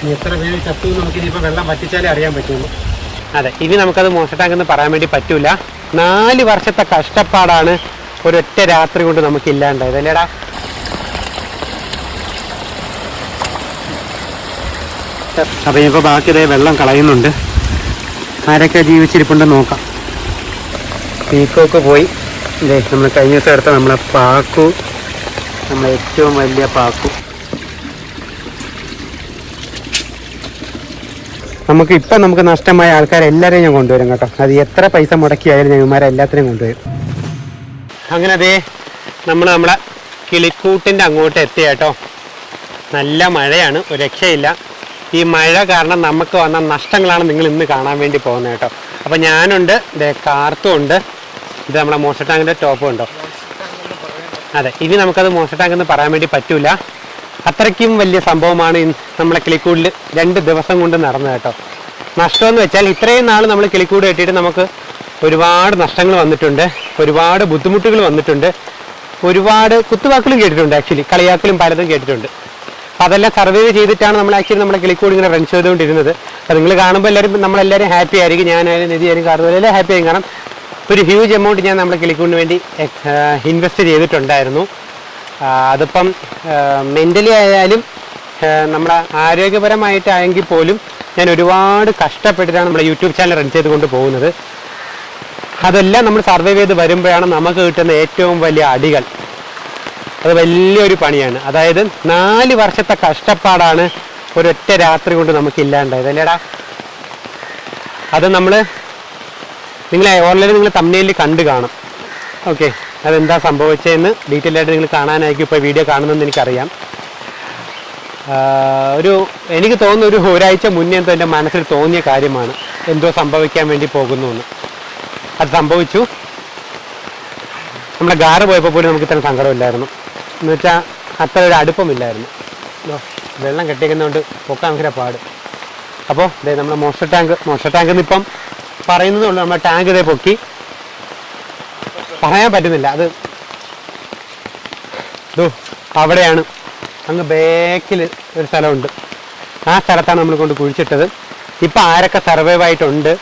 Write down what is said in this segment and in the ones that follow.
ഇനി എത്ര പേര് ചത്തു നമുക്ക് ഇനിയിപ്പോൾ വെള്ളം വറ്റിച്ചാലേ അറിയാൻ പറ്റുള്ളൂ. അതെ ഇനി നമുക്കത് മോശട്ടാങ്കെന്ന് പറയാൻ വേണ്ടി പറ്റൂല. നാല് വർഷത്തെ കഷ്ടപ്പാടാണ് ഒരൊറ്റ രാത്രി കൊണ്ട് നമുക്ക് ഇല്ലാണ്ടായത് അല്ലേടാ? അപ്പം ഇപ്പോൾ ബാക്കി ഇതേ വെള്ളം കളയുന്നുണ്ട്. ആരൊക്കെ ജീവിച്ചിരിപ്പുണ്ടെന്ന് നോക്കാം. പീക്കോക്ക് പോയി. ഇതേ നമ്മൾ കഴിഞ്ഞ ദിവസം എടുത്ത നമ്മളെ പാക്കു നമ്മളെ ഏറ്റവും വലിയ പാക്കു. നമുക്ക് ഇപ്പം നമുക്ക് നഷ്ടമായ ആൾക്കാരെ എല്ലാവരെയും ഞാൻ കൊണ്ടുവരും കേട്ടോ. അത് എത്ര പൈസ മുടക്കിയായാലും ഞാൻ ഇവന്മാരെ എല്ലാത്തിനെയും കൊണ്ടുവരും. അങ്ങനെ അതേ നമ്മൾ നമ്മളെ കിളിക്കൂട്ടിന്റെ അങ്ങോട്ട് എത്തി കേട്ടോ. നല്ല മഴയാണ് ഒരു രക്ഷയില്ല. ഈ മഴ കാരണം നമുക്ക് വന്ന നഷ്ടങ്ങളാണ് നിങ്ങൾ ഇന്ന് കാണാൻ വേണ്ടി പോകുന്നത് കേട്ടോ. അപ്പോൾ ഞാനുണ്ട് ഇതേ കാർത്തും ഉണ്ട്. ഇത് നമ്മളെ മോശട്ടാങ്കിന്റെ ടോപ്പും ഉണ്ടോ? അതെ ഇനി നമുക്കത് മോശട്ടാങ്ക് എന്ന് പറയാൻ വേണ്ടി പറ്റൂല. അത്രയ്ക്കും വലിയ സംഭവമാണ് നമ്മളെ കിളിക്കൂടിൽ രണ്ട് ദിവസം കൊണ്ട് നടന്നത് കേട്ടോ. നഷ്ടമെന്ന് വെച്ചാൽ ഇത്രയും നാൾ നമ്മൾ കിളിക്കൂട് കെട്ടിയിട്ട് നമുക്ക് ഒരുപാട് നഷ്ടങ്ങൾ വന്നിട്ടുണ്ട്. ഒരുപാട് ബുദ്ധിമുട്ടുകൾ വന്നിട്ടുണ്ട്. ഒരുപാട് കുത്തുവാക്കലും കേട്ടിട്ടുണ്ട് ആക്ച്വലി കളിയാക്കലും പലതും കേട്ടിട്ടുണ്ട്. അപ്പോൾ അതെല്ലാം സർവൈവ് ചെയ്തിട്ടാണ് നമ്മൾ ആക്ച്വലി നമ്മളെ കിളിക്കൂട് ഇങ്ങനെ റൺ ചെയ്തുകൊണ്ടിരുന്നത്. അപ്പോൾ നിങ്ങൾ കാണുമ്പോൾ എല്ലാവരും നമ്മളെല്ലാവരും ഹാപ്പി ആയിരിക്കും. ഞാനായാലും നിധിയായാലും കാർന്നു എല്ലാം ഹാപ്പി ആയിരിക്കും. കാരണം ഒരു ഹ്യൂജ് എമൗണ്ട് ഞാൻ നമ്മളെ കിളിക്കൂടിന് വേണ്ടി ഇൻവെസ്റ്റ് ചെയ്തിട്ടുണ്ടായിരുന്നു. അതിപ്പം മെന്റലി ആയാലും നമ്മുടെ ആരോഗ്യപരമായിട്ടായെങ്കിൽ പോലും ഞാൻ ഒരുപാട് കഷ്ടപ്പെട്ടിട്ടാണ് നമ്മുടെ യൂട്യൂബ് ചാനൽ റൺ ചെയ്തുകൊണ്ട് പോകുന്നത്. അതെല്ലാം നമ്മൾ സർവൈവ് ചെയ്ത് വരുമ്പോഴാണ് നമുക്ക് കിട്ടുന്ന ഏറ്റവും വലിയ അടികൾ. അത് വലിയൊരു പണിയാണ്. അതായത് നാല് വർഷത്തെ കഷ്ടപ്പാടാണ് ഒരൊറ്റ രാത്രി കൊണ്ട് നമുക്ക് ഇല്ലാണ്ടായത് അല്ലേടാ? അത് നമ്മൾ നിങ്ങളെ ഓൺലൈനിൽ നിങ്ങൾ തമ്മിലിൽ കണ്ടു കാണും. ഓക്കെ അതെന്താ സംഭവിച്ചതെന്ന് ഡീറ്റെയിൽ ആയിട്ട് നിങ്ങൾ കാണാനായിരിക്കും ഇപ്പോൾ വീഡിയോ കാണുന്നതെന്ന് എനിക്കറിയാം. ഒരു എനിക്ക് തോന്നുന്ന ഒരു ഒരാഴ്ച മുന്നേ എന്തോ എന്റെ മനസ്സിൽ തോന്നിയ കാര്യമാണ്. എന്തോ സംഭവിക്കാൻ വേണ്ടി പോകുന്നു എന്ന് അത് സംഭവിച്ചു. നമ്മുടെ ഗാറ് പോയപ്പോൾ പോലും നമുക്ക് ഇത്ര സങ്കടമില്ലായിരുന്നു. എന്ന് വെച്ചാൽ അത്ര ഒരു അടുപ്പമില്ലായിരുന്നു. വെള്ളം കെട്ടിക്കുന്നതുകൊണ്ട് പൊക്കാൻ ഭയങ്കര പാട്. അപ്പോൾ ഇതേ നമ്മുടെ മോസ്റ്റർ ടാങ്ക് മോസ്റ്റർ ടാങ്ക് ഇപ്പം പറയുന്നതേ ഉള്ളൂ നമ്മുടെ ടാങ്ക് ഇതേ പൊക്കി. പറയാൻ പറ്റുന്നില്ല. അത് അവിടെയാണ്. അങ്ങ് ബാക്കിൽ ഒരു സ്ഥലമുണ്ട്. ആ സ്ഥലത്താണ് നമ്മൾ കൊണ്ട് കുഴിച്ചിട്ടത്. ഇപ്പം ആരൊക്കെ സർവൈവ് ആയിട്ടുണ്ട്?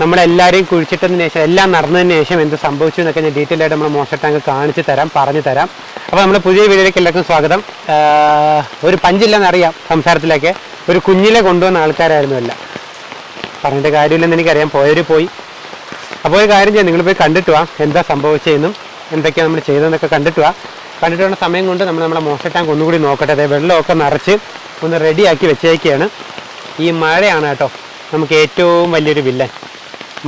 നമ്മളെല്ലാവരെയും കുഴിച്ചിട്ടതിന് ശേഷം എല്ലാം നടന്നതിന് ശേഷം എന്ത് സംഭവിച്ചു എന്നൊക്കെ ഞാൻ ഡീറ്റെയിൽ ആയിട്ട് നമ്മൾ മോശട്ടാങ്ക് ടാങ്ക് കാണിച്ച് തരാം പറഞ്ഞു തരാം. അപ്പോൾ നമ്മുടെ പുതിയ വീഡിയോയിലേക്ക് എല്ലാവർക്കും സ്വാഗതം. ഒരു പഞ്ചില്ലെന്ന് അറിയാം സംസാരത്തിലൊക്കെ. ഒരു കുഞ്ഞിലെ കൊണ്ടുവന്ന ആൾക്കാരായിരുന്നു അല്ല പറഞ്ഞിട്ട് കാര്യമില്ലെന്ന് എനിക്കറിയാം. പോയവർ പോയി. അപ്പോൾ ഒരു കാര്യം ചെയ്യാം നിങ്ങൾ പോയി കണ്ടിട്ട് വാ എന്താ സംഭവിച്ചതെന്നും എന്തൊക്കെയാണ് നമ്മൾ ചെയ്തതെന്നൊക്കെ കണ്ടിട്ട് വാ. കണ്ടിട്ട് വേണ്ട സമയം കൊണ്ട് നമ്മൾ നമ്മുടെ മോശ ടാങ്ക് ഒന്നുകൂടി നോക്കട്ടെ. അതായത് വെള്ളമൊക്കെ നിറച്ച് ഒന്ന് റെഡിയാക്കി വെച്ചേക്കുകയാണ് ഈ മഴയാണ് കേട്ടോ നമുക്ക് ഏറ്റവും വലിയൊരു വില്ലൻ.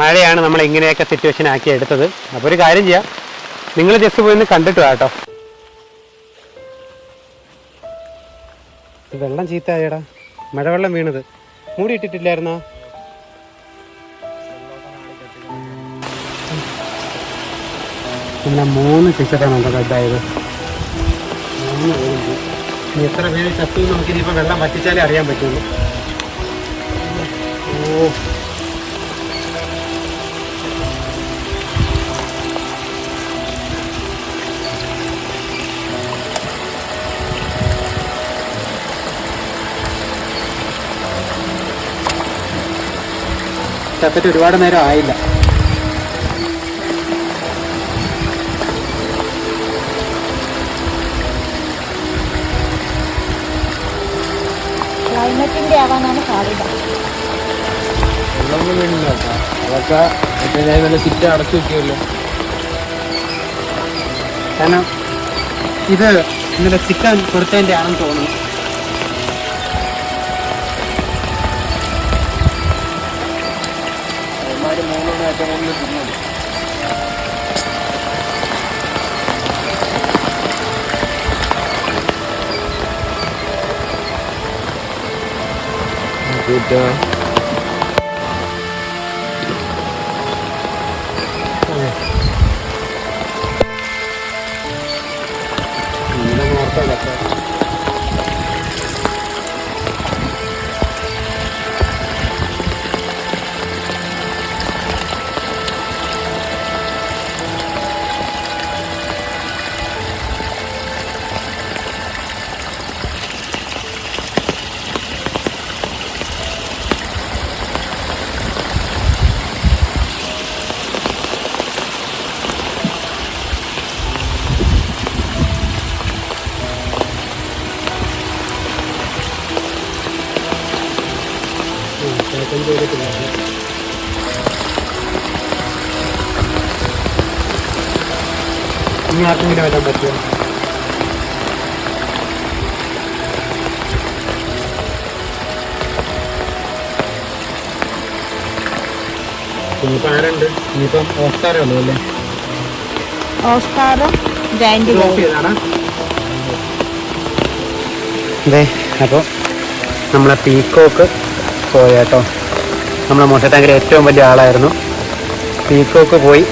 മഴയാണ് നമ്മൾ ഇങ്ങനെയൊക്കെ സിറ്റുവേഷൻ ആക്കി എടുത്തത്. അപ്പോൾ ഒരു കാര്യം ചെയ്യാം നിങ്ങൾ ജസ്റ്റ് പോയി കണ്ടിട്ട് വാ കേട്ടോ. വെള്ളം ചീത്തയായടാ. മഴവെള്ളം വീണത്. മൂടി പിന്നെ മൂന്ന് ഫിഷറാണ് നമ്മുടെ കട്ടായത് ഇനി എത്ര പേര് ചത്തു എന്ന് നമുക്ക് ഇനിയിപ്പോൾ വെള്ളം വറ്റിച്ചാലേ അറിയാൻ പറ്റുള്ളൂ. ഓ. ചത്തിട്ട് ഒരുപാട് നേരം ആയില്ല. അതൊക്കെ മറ്റേ ഞാൻ നല്ല സിറ്റ് അടച്ചു വെക്കുമല്ലോ കാരണം ഇത് ഇന്നലെ ചിക്കൻ കൊടുത്തതിന്റെ ആണെന്ന് തോന്നുന്നു. അവന്മാര് മൂന്നെണ്ണം ഏറ്റവും കൂടുതൽ ചെയ്തിട്ടില്ല ഇനി ആർക്കെങ്കിലും വരാൻ പറ്റുമോ ഇനിയിപ്പോൾ ഉള്ളൂ അല്ലേ അപ്പോൾ നമ്മളെ പീക്കോക്ക് പോയി കേട്ടോ നമ്മളെ ഏറ്റവും വലിയ ആളായിരുന്നു. പീക്കോക്ക് പോയി.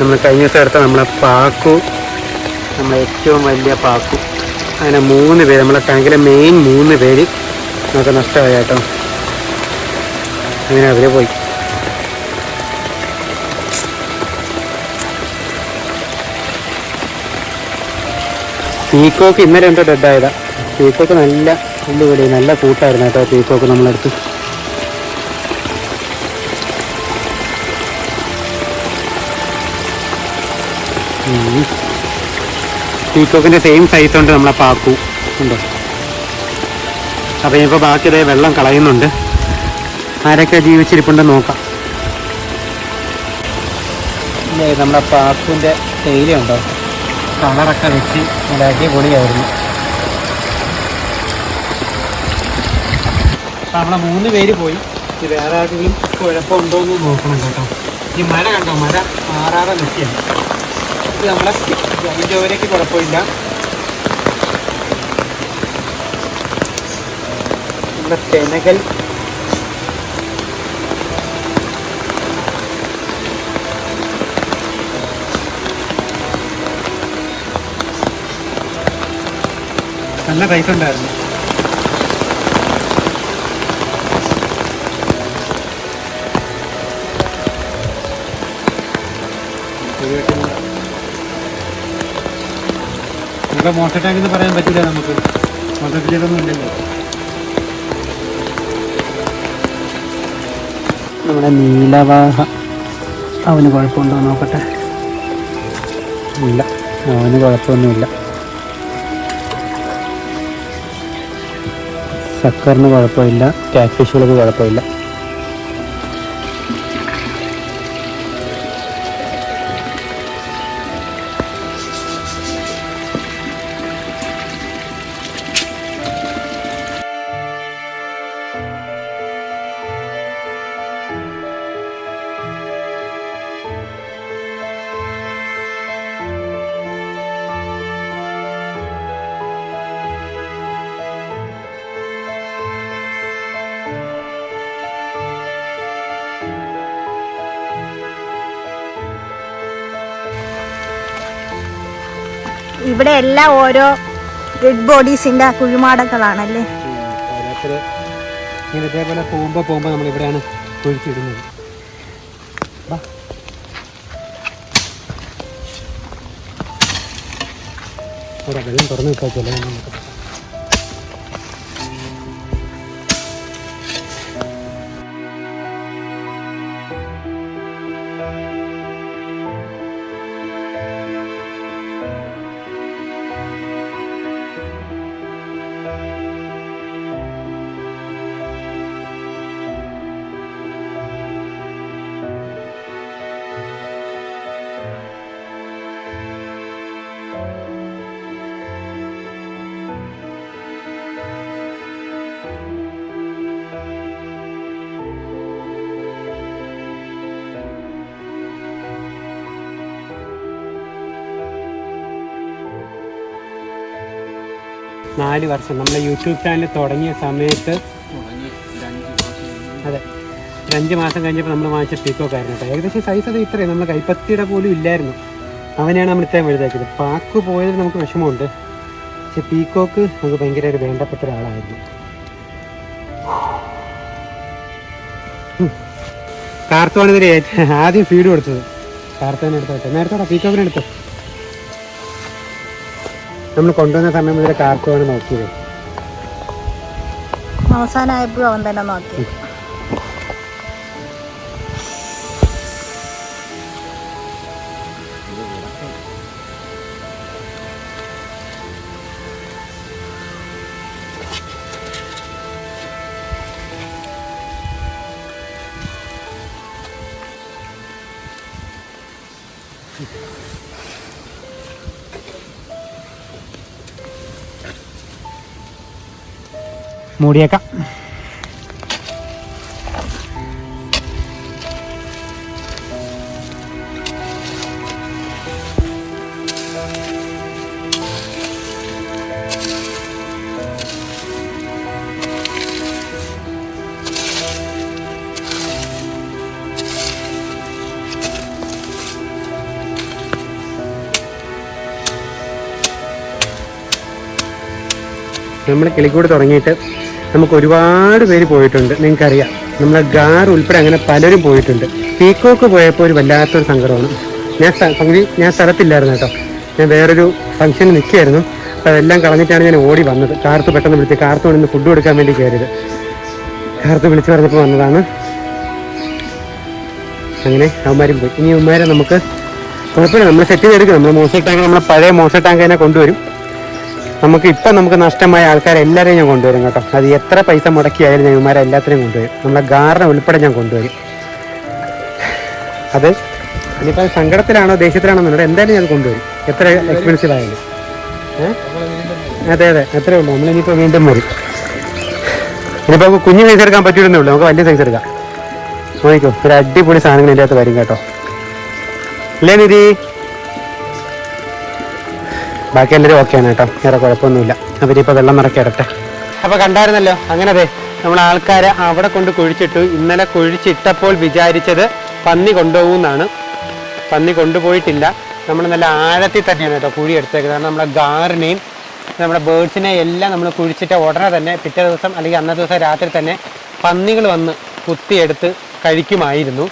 നമ്മൾ കഴിഞ്ഞ ദിവസം എടുത്ത നമ്മളെ പാക്കു. നമ്മളെ ഏറ്റവും വലിയ പാക്കു. അങ്ങനെ മൂന്ന് പേര് നമ്മളെ ടാങ്കിലെ മെയിൻ മൂന്ന് പേര് നമുക്ക് നഷ്ടമായി കേട്ടോ. അങ്ങനെ അവർ പോയി. പീക്കോക്ക് ഇന്നലെ എന്തോ ഡെഡായതാ പീക്കോക്ക് നല്ല അടിപൊളി നല്ല കൂട്ടായിരുന്നു കേട്ടോ പീക്കോക്ക് നമ്മളടുത്ത് ഉം. പീക്കോക്കിന്റെ സെയിം സൈസ് ഉണ്ട് നമ്മളെ പാക്കു. ഉണ്ടോ? അപ്പൊ ഇപ്പൊ ബാക്കി ഇതേ വെള്ളം കളയുന്നുണ്ട്. ആരൊക്കെ ജീവിച്ചിരിപ്പുണ്ടെന്ന് നോക്കാം. നമ്മളെ പാക്കുവിന്റെ തേയിലുണ്ടോ കളറൊക്കെ വെച്ച് ഉണ്ടാക്കിയ പൊടിയായിരുന്നു നമ്മളെ മൂന്ന് പേര് പോയി. വേറെ ആരെങ്കിലും കുഴപ്പമുണ്ടോ എന്ന് നോക്കണം കേട്ടോ. ഈ മര കണ്ടോ? മര മാറാതെ നിൽക്കുകയാണ്. ഇത് നമ്മളെ ജോലിക്ക് കുഴപ്പമില്ല. നമ്മുടെ സെനകൽ നല്ല പൈസ ഉണ്ടായിരുന്നു. ഇവിടെ മോട്ടർ ടാങ്ക് എന്ന് പറയാൻ പറ്റില്ല നമുക്ക്. മൊത്തത്തിലൊന്നും ഇല്ലല്ലോ. നമ്മുടെ നീലവാഹ. അവന് കുഴപ്പമുണ്ടോ നോക്കട്ടെ. ഇല്ല അവന് കുഴപ്പമൊന്നുമില്ല. സക്കറിന് കുഴപ്പമില്ല ക്യാറ്റ് ഫിഷുകൾക്ക് കുഴപ്പമില്ല. ഇവിടെ എല്ലാം ഓരോ ഡെഡ് ബോഡീസിന്റെ കുഴിമാടങ്ങളാണല്ലേ? ഇതേപോലെ പോകുമ്പോൾ പോകുമ്പോൾ നമ്മൾ ഇവിടെയാണ് തുറന്നു വിട്ടാൽ നമുക്ക് നാല് വർഷം. നമ്മുടെ യൂട്യൂബ് ചാനൽ തുടങ്ങിയ സമയത്ത് അതെ അഞ്ച് മാസം കഴിഞ്ഞപ്പോൾ നമ്മൾ വാങ്ങിച്ച പീക്കോക്ക് ആയിരുന്നു കേട്ടോ. ഏകദേശം സൈസ് അത് ഇത്രയും. നമ്മൾ കൈപ്പത്തിയുടെ പോലും ഇല്ലായിരുന്നു. അവനെയാണ് നമ്മൾ ഇത്രയും വലുതാക്കിയത്. പാക്ക് പോയതിൽ നമുക്ക് വിഷമമുണ്ട്. പക്ഷെ പീക്കോക്ക് നമുക്ക് ഭയങ്കര ഒരു വേണ്ടപ്പെട്ട ഒരാളായിരുന്നു. കാർത്തോണിതിന് ആദ്യം ഫീഡ് കൊടുത്തത്. കാർത്തോനെ എടുത്തോട്ടെ നേരത്തോടെ പീക്കോക്കിനെ എടുത്തു നമ്മൾ കൊണ്ടുവന്ന സമയം മുതൽ കാർക്കുവാണ് നോക്കിയത് അവസാനമായപ്പോഴും അവൻ തന്നെ നോക്കി Thank you. മൂടിയേക്കാം. നമ്മൾ കിളിക്കൂട് തുടങ്ങിയിട്ട് നമുക്ക് ഒരുപാട് പേര് പോയിട്ടുണ്ട് നിങ്ങൾക്കറിയാം. നമ്മളെ ഗാർ ഉൾപ്പെടെ അങ്ങനെ പലരും പോയിട്ടുണ്ട്. പീക്കോക്ക് പോയപ്പോൾ ഒരു വല്ലാത്തൊരു സങ്കടമാണ്. ഞാൻ പകുതി ഞാൻ സ്ഥലത്തില്ലായിരുന്നു കേട്ടോ. ഞാൻ വേറൊരു ഫംഗ്ഷന് നിൽക്കുകയായിരുന്നു. അപ്പോൾ അതെല്ലാം കളഞ്ഞിട്ടാണ് ഞാൻ ഓടി വന്നത്. കാർത്ത് പെട്ടെന്ന് വിളിച്ച് കാർത്ത് കൊണ്ട് ഫുഡ് കൊടുക്കാൻ വേണ്ടി കയറിയത്. കാർത്ത് വിളിച്ച് പറഞ്ഞപ്പോൾ വന്നതാണ്. അങ്ങനെ അവന്മാരും പോയി. ഇനി അവന്മാരെ നമുക്ക് കുഴപ്പമില്ല. നമ്മൾ സെറ്റ് ചെയ്തെടുക്കും. നമ്മൾ മോശം ടാങ്ക് നമ്മളെ പഴയ മോശം ടാങ്ക് തന്നെ കൊണ്ടുവരും. നമുക്ക് ഇപ്പം നമുക്ക് നഷ്ടമായ ആൾക്കാരെ എല്ലാവരെയും ഞാൻ കൊണ്ടുവരും കേട്ടോ. അത് എത്ര പൈസ മുടക്കിയായാലും ഞാൻ ഇവന്മാരെ എല്ലാത്തിനെയും കൊണ്ടുവരും. നമ്മളെ ഗാറിനെ ഉൾപ്പെടെ ഞാൻ കൊണ്ടുവരും. അത് ഇനിയിപ്പോൾ സങ്കടത്തിലാണോ ദേഷ്യത്തിലാണോ എന്നുള്ളത് എന്തായാലും ഞാൻ കൊണ്ടുവരും. എത്ര എക്സ്പെൻസീവ് ആയാലും. അതെ അതെ. എത്രയേ ഉള്ളൂ. നമ്മളിനിയിപ്പോൾ വീണ്ടും വരും. ഇനിയിപ്പോൾ കുഞ്ഞു സൈസ് എടുക്കാൻ പറ്റൂലെന്നേ ഉള്ളൂ. നമുക്ക് വലിയ സൈസ് എടുക്കാം. നോക്കിക്കോ. ഒരു അടിപൊളി സാധനങ്ങൾ ഇതിന്റെ അകത്ത് വരും കേട്ടോ. അല്ലേ നിധി? ബാക്കി എല്ലാവരും ഓക്കെയാണ് കേട്ടോ. വേറെ കുഴപ്പമൊന്നുമില്ല. അവരിപ്പോൾ വെള്ളം നിറക്കിടട്ടെ അപ്പോൾ കണ്ടായിരുന്നല്ലോ അങ്ങനെ അതെ നമ്മൾ ആൾക്കാരെ അവിടെ കൊണ്ട് കുഴിച്ചിട്ടു. ഇന്നലെ കുഴിച്ചിട്ടപ്പോൾ വിചാരിച്ചത് പന്നി കൊണ്ടുപോകുമെന്നാണ്. പന്നി കൊണ്ടുപോയിട്ടില്ല. നമ്മൾ നല്ല ആഴത്തിൽ തന്നെയാണ് കേട്ടോ കുഴി എടുത്തേക്കുന്നത്. കാരണം നമ്മുടെ ഗാറിനെയും നമ്മുടെ ബേഡ്സിനെ എല്ലാം നമ്മൾ കുഴിച്ചിട്ട ഉടനെ തന്നെ പിറ്റേ ദിവസം അല്ലെങ്കിൽ അന്നത്തെ ദിവസം രാത്രി തന്നെ പന്നികൾ വന്ന് കുത്തിയെടുത്ത് കഴിക്കുമായിരുന്നു.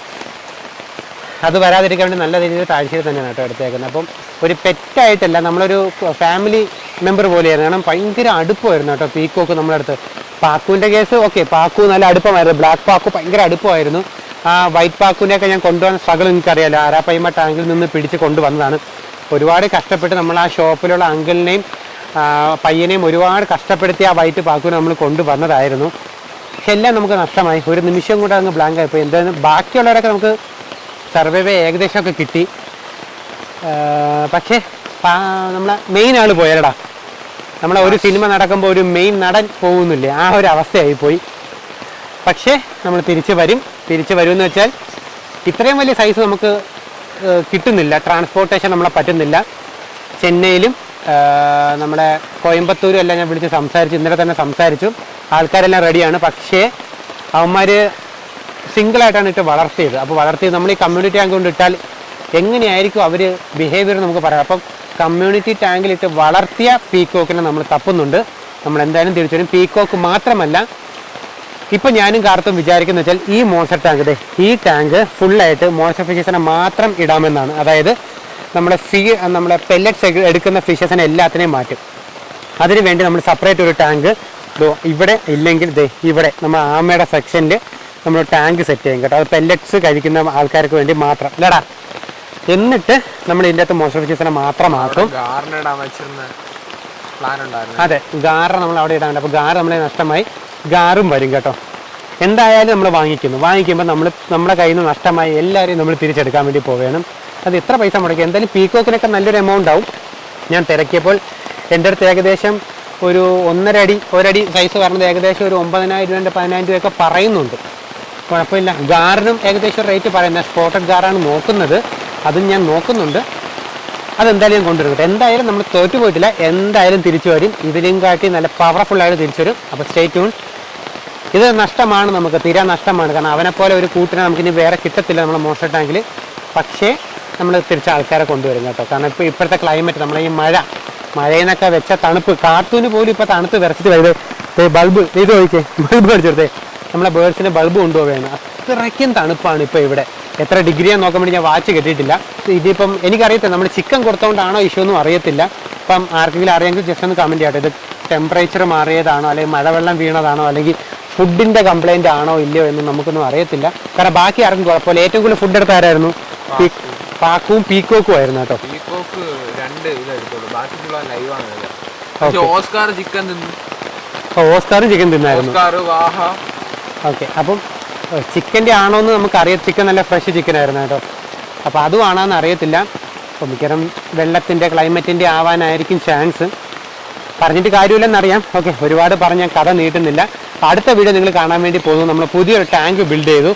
അത് വരാതിരിക്കാൻ വേണ്ടി നല്ല രീതിയിൽ താഴ്ചയിൽ തന്നെയാണ് കേട്ടോ എടുത്തേക്കുന്നത്. അപ്പം ഒരു പെറ്റായിട്ടല്ല നമ്മളൊരു ഫാമിലി മെമ്പർ പോലെയായിരുന്നു. കാരണം ഭയങ്കര അടുപ്പമായിരുന്നു കേട്ടോ പീക്കോക്ക് നമ്മുടെ അടുത്ത് പാക്കുവിന്റെ കേസ് ഓക്കെ പാക്കു നല്ല അടുപ്പമായിരുന്നു. ബ്ലാക്ക് പാക്കു ഭയങ്കര അടുപ്പമായിരുന്നു. ആ വൈറ്റ് പാക്കുവിനെയൊക്കെ ഞാൻ കൊണ്ടുപോകാൻ സ്ട്രഗിൾ എനിക്കറിയാലോ ആരാപ്പയ്മ ടാങ്കിൽ നിന്ന് പിടിച്ച് കൊണ്ടുവന്നതാണ്. ഒരുപാട് കഷ്ടപ്പെട്ട് നമ്മൾ ആ ഷോപ്പിലുള്ള അങ്കിളിനെയും പയ്യനെയും ഒരുപാട് കഷ്ടപ്പെടുത്തി ആ വൈറ്റ് പാക്കുവിനെ നമ്മൾ കൊണ്ടുവന്നതായിരുന്നു. എല്ലാം നമുക്ക് നഷ്ടമായി. ഒരു നിമിഷം കൂടെ അങ്ങ് ബ്ലാങ്ക് ആയിപ്പോയി എന്തായാലും ബാക്കിയുള്ളവരൊക്കെ നമുക്ക് സർവൈവ് ഏകദേശമൊക്കെ കിട്ടി. പക്ഷേ നമ്മളെ മെയിൻ ആൾ പോയാലടാ നമ്മളെ ഒരു സിനിമ നടക്കുമ്പോൾ ഒരു മെയിൻ നടൻ പോകുന്നില്ലേ? ആ ഒരു അവസ്ഥയായി പോയി പക്ഷേ നമ്മൾ തിരിച്ച് വരും. തിരിച്ച് വരുമെന്ന് വെച്ചാൽ ഇത്രയും വലിയ സൈസ് നമുക്ക് കിട്ടുന്നില്ല. ട്രാൻസ്പോർട്ടേഷൻ നമ്മളെ പറ്റുന്നില്ല. ചെന്നൈയിലും നമ്മുടെ കോയമ്പത്തൂരും എല്ലാം ഞാൻ വിളിച്ച് സംസാരിച്ചു ഇന്നലെ തന്നെ സംസാരിച്ചു. ആൾക്കാരെല്ലാം റെഡിയാണ് പക്ഷേ അവന്മാർ സിംഗിളായിട്ടാണ് ഇട്ട് വളർത്തിയത്. അപ്പോൾ വളർത്തിയത് നമ്മൾ ഈ കമ്മ്യൂണിറ്റി ടാങ്ക് കൊണ്ട് ഇട്ടാൽ എങ്ങനെയായിരിക്കും അവർ ബിഹേവിയർ നമുക്ക് പറയാം. അപ്പം കമ്മ്യൂണിറ്റി ടാങ്കിലിട്ട് വളർത്തിയ പീക്കോക്കിനെ നമ്മൾ തപ്പുന്നുണ്ട്. നമ്മൾ എന്തായാലും തിരിച്ചു പീക്കോക്ക് മാത്രമല്ല ഇപ്പം ഞാനും കാർത്തും വിചാരിക്കുന്ന വെച്ചാൽ ഈ മോൺസ്റ്റർ ടാങ്ക് ഇതേ ഈ ടാങ്ക് ഫുള്ളായിട്ട് മോൺസ്റ്റർ ഫിഷസിനെ മാത്രം ഇടാമെന്നാണ്. അതായത് നമ്മുടെ ഫീ നമ്മുടെ പെല്ലറ്റ്സ് എടുക്കുന്ന ഫിഷസിനെ എല്ലാത്തിനെയും മാറ്റും. അതിനുവേണ്ടി നമ്മൾ സെപ്പറേറ്റ് ഒരു ടാങ്ക് ഇവിടെ ഇല്ലെങ്കിൽ ദേ ഇവിടെ നമ്മൾ ആമയുടെ സെക്ഷനിൽ നമ്മൾ ടാങ്ക് സെറ്റ് ചെയ്യും കേട്ടോ. അത് പെല്ലറ്റ്സ് കഴിക്കുന്ന ആൾക്കാർക്ക് വേണ്ടി മാത്രം. അല്ലടാ? എന്നിട്ട് നമ്മൾ ഇതിന്റെ അകത്ത് മോശം ഫിഷസിനെ മാത്രമാക്കും അതെ ഗാറ നമ്മൾ അവിടെ ഇടാനുണ്ട് അപ്പോൾ ഗാറ് നമ്മളെ നഷ്ടമായി. ഗാറും വരും കേട്ടോ. എന്തായാലും നമ്മൾ വാങ്ങിക്കുന്നു. വാങ്ങിക്കുമ്പോൾ നമ്മൾ നമ്മുടെ കയ്യിൽ നിന്ന് നഷ്ടമായി എല്ലാവരെയും നമ്മൾ തിരിച്ചെടുക്കാൻ വേണ്ടി പോവുകയാണ്. അത് എത്ര പൈസ മുടക്കി. എന്തായാലും പീക്കോക്കിനൊക്കെ നല്ലൊരു എമൗണ്ട് ആവും. ഞാൻ തിരക്കിയപ്പോൾ എന്റെ അടുത്ത് ഏകദേശം ഒരു ഒന്നര അടി ഒരടി സൈസ് പറഞ്ഞത് ഏകദേശം ഒരു ഒമ്പതിനായിരം രൂപ പതിനായിരം രൂപയൊക്കെ പറയുന്നുണ്ട്. കുഴപ്പമില്ല. ഗാറിനും ഏകദേശം റേറ്റ് പറയുന്നത് സ്പോട്ടഡ് ഗാറാണ് നോക്കുന്നത്. അതും ഞാൻ നോക്കുന്നുണ്ട്. അതെന്തായാലും കൊണ്ടുവരും എന്തായാലും നമ്മൾ തോറ്റു പോയിട്ടില്ല. എന്തായാലും തിരിച്ചു വരും. ഇതിലും കാട്ടി നല്ല പവർഫുൾ ആയിട്ട് തിരിച്ചു വരും. അപ്പോൾ സ്റ്റേ ട്യൂൺ ഇത് നഷ്ടമാണ് നമുക്ക്. തീരാ നഷ്ടമാണ്. കാരണം അവനെ പോലെ ഒരു കൂട്ടിനെ നമുക്കിനി വേറെ കിട്ടത്തില്ല നമ്മുടെ മോശം ടാങ്കിൽ പക്ഷേ നമ്മൾ തിരിച്ച് ആൾക്കാരെ കൊണ്ടുവരും കേട്ടോ. കാരണം ഇപ്പോൾ ഇപ്പോഴത്തെ ക്ലൈമറ്റ് നമ്മളെ ഈ മഴ മഴയെന്നൊക്കെ വെച്ച തണുപ്പ് കാർട്ടൂന് പോലും ഇപ്പോൾ തണുത്ത് വിറച്ചിട്ട് വരുന്നത്. ബൾബ് ഇത് ചോദിക്കേ ബൾബ് കാണിച്ചെടുത്തേ നമ്മളെ ബേഡ്സിന് ബൾബ് കൊണ്ടുപോവുകയാണ് അത്രയ്ക്കും തണുപ്പാണ് ഇപ്പോൾ ഇവിടെ. എത്ര ഡിഗ്രിയാന്ന് നോക്കാൻ വേണ്ടി ഞാൻ വാച്ച് കെട്ടിയിട്ടില്ല. ഇതിപ്പം എനിക്കറിയത്തില്ല നമ്മൾ ചിക്കൻ കൊടുത്തോണ്ടാണോ ഇഷ്യൂ ഒന്നും അറിയത്തില്ല. അപ്പം ആർക്കെങ്കിലും അറിയാമെങ്കിൽ ജസ്റ്റ് ഒന്ന് കമന്റ് ചെയ്യട്ടെ. ഇത് ടെമ്പറേച്ചർ മാറിയതാണോ അല്ലെങ്കിൽ മഴവെള്ളം വീണതാണോ അല്ലെങ്കിൽ ഫുഡിന്റെ കംപ്ലൈന്റ് ആണോ ഇല്ലയോ എന്ന് നമുക്കൊന്നും അറിയത്തില്ല. കാരണം ബാക്കി ആർക്കും കുഴപ്പമില്ല. ഏറ്റവും കൂടുതൽ ഫുഡ് എടുത്ത ആരായിരുന്നു? പാക്കും പീക്കോക്കും ആയിരുന്നു കേട്ടോ. പീക്കോക്ക് രണ്ട് ബാക്കി ലൈവാണ് ഓസ്കാർ ചിക്കൻ തിന്നു. ഓസ്കാർ ചിക്കൻ തിന്നായിരുന്നു. ഓസ്കാർ വാഹ ഓക്കെ അപ്പം ചിക്കന്റെ ആണോ എന്ന് നമുക്ക് അറിയാം ചിക്കൻ നല്ല ഫ്രഷ് ചിക്കൻ ആയിരുന്നു കേട്ടോ. അപ്പോൾ അതും ആണോന്ന് അറിയത്തില്ല. അപ്പോൾ മിക്കവാറും വെള്ളത്തിന്റെ ക്ലൈമറ്റിന്റെ ആവാനായിരിക്കും ചാൻസ് പറഞ്ഞിട്ട് കാര്യമില്ലെന്നറിയാം. ഓക്കെ ഒരുപാട് പറഞ്ഞ കഥ നീട്ടുന്നില്ല. അടുത്ത വീഡിയോ നിങ്ങൾ കാണാൻ വേണ്ടി പോകുന്നു. നമ്മൾ പുതിയൊരു ടാങ്ക് ബിൽഡ് ചെയ്തു.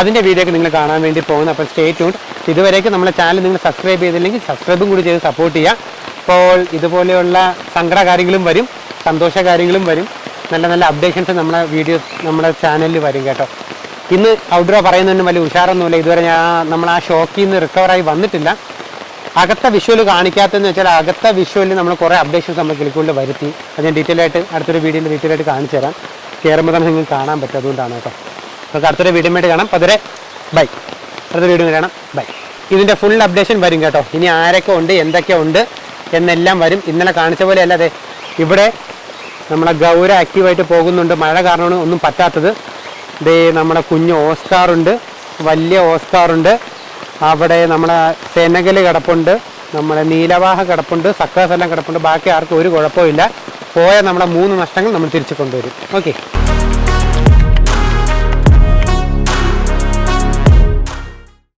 അതിന്റെ വീഡിയോ ഒക്കെ നിങ്ങൾ കാണാൻ വേണ്ടി പോകുന്നു. അപ്പോൾ സ്റ്റേ ട്യൂൺ ഇതുവരേക്കും നമ്മളെ ചാനൽ നിങ്ങൾ സബ്സ്ക്രൈബ് ചെയ്തില്ലെങ്കിൽ സബ്സ്ക്രൈബും കൂടി ചെയ്ത് സപ്പോർട്ട് ചെയ്യുക. അപ്പോൾ ഇതുപോലെയുള്ള സങ്കട കാര്യങ്ങളും വരും. സന്തോഷ കാര്യങ്ങളും വരും. നല്ല നല്ല അപ്ഡേഷൻസ് നമ്മുടെ വീഡിയോസ് നമ്മുടെ ചാനലിൽ വരും കേട്ടോ. ഇന്ന് ഔട്ട്ഡോർ പറയുന്നതിന് വലിയ ഉഷാറൊന്നുമില്ല. ഇതുവരെ ഞാൻ നമ്മൾ ആ ഷോക്കിൽ നിന്ന് റിക്കവറായി വന്നിട്ടില്ല. അകത്തെ വിഷ്വൽ കാണിക്കാത്തതെന്ന് വെച്ചാൽ അകത്തെ വിഷ്വലിൽ നമ്മൾ കുറേ അപ്ഡേഷൻസ് നമ്മൾ കിളിക്കൂളിൽ വരുത്തി. അത് ഞാൻ ഡീറ്റെയിൽ ആയിട്ട് അടുത്തൊരു വീഡിയോയിൽ ഡീറ്റെയിൽ ആയിട്ട് കാണിച്ചു തരാം. കയറുമ്പോൾ തന്നെ നിങ്ങൾക്ക് കാണാൻ പറ്റും. അതുകൊണ്ടാണ് കേട്ടോ. നമുക്ക് അടുത്തൊരു വീഡിയോ വേണ്ടി കാണാം. അതുവരെ ബൈ അടുത്ത വീഡിയോ കാണാം. ബൈ ഇതിന്റെ ഫുൾ അപ്ഡേഷൻ വരും കേട്ടോ. ഇനി ആരൊക്കെ ഉണ്ട് എന്തൊക്കെ ഉണ്ട് എന്നെല്ലാം വരും. ഇന്നലെ കാണിച്ച പോലെ അല്ലാതെ ഇവിടെ നമ്മളെ ഗൗര ആക്റ്റീവായിട്ട് പോകുന്നുണ്ട്. മഴ കാരണമാണ് ഒന്നും പറ്റാത്തത്. ദേ നമ്മുടെ കുഞ്ഞ് ഓസ്കാറുണ്ട് വലിയ ഓസ്കാറുണ്ട് അവിടെ നമ്മുടെ സെനഗൽ കിടപ്പുണ്ട്. നമ്മുടെ നീലവാഹ കിടപ്പുണ്ട്. സക്കാസ് എല്ലാം കിടപ്പുണ്ട്. ബാക്കി ആർക്കും ഒരു കുഴപ്പമില്ല പോയ നമ്മുടെ മൂന്ന് നഷ്ടങ്ങൾ നമ്മൾ തിരിച്ചു കൊണ്ടുവരും. ഓക്കെ.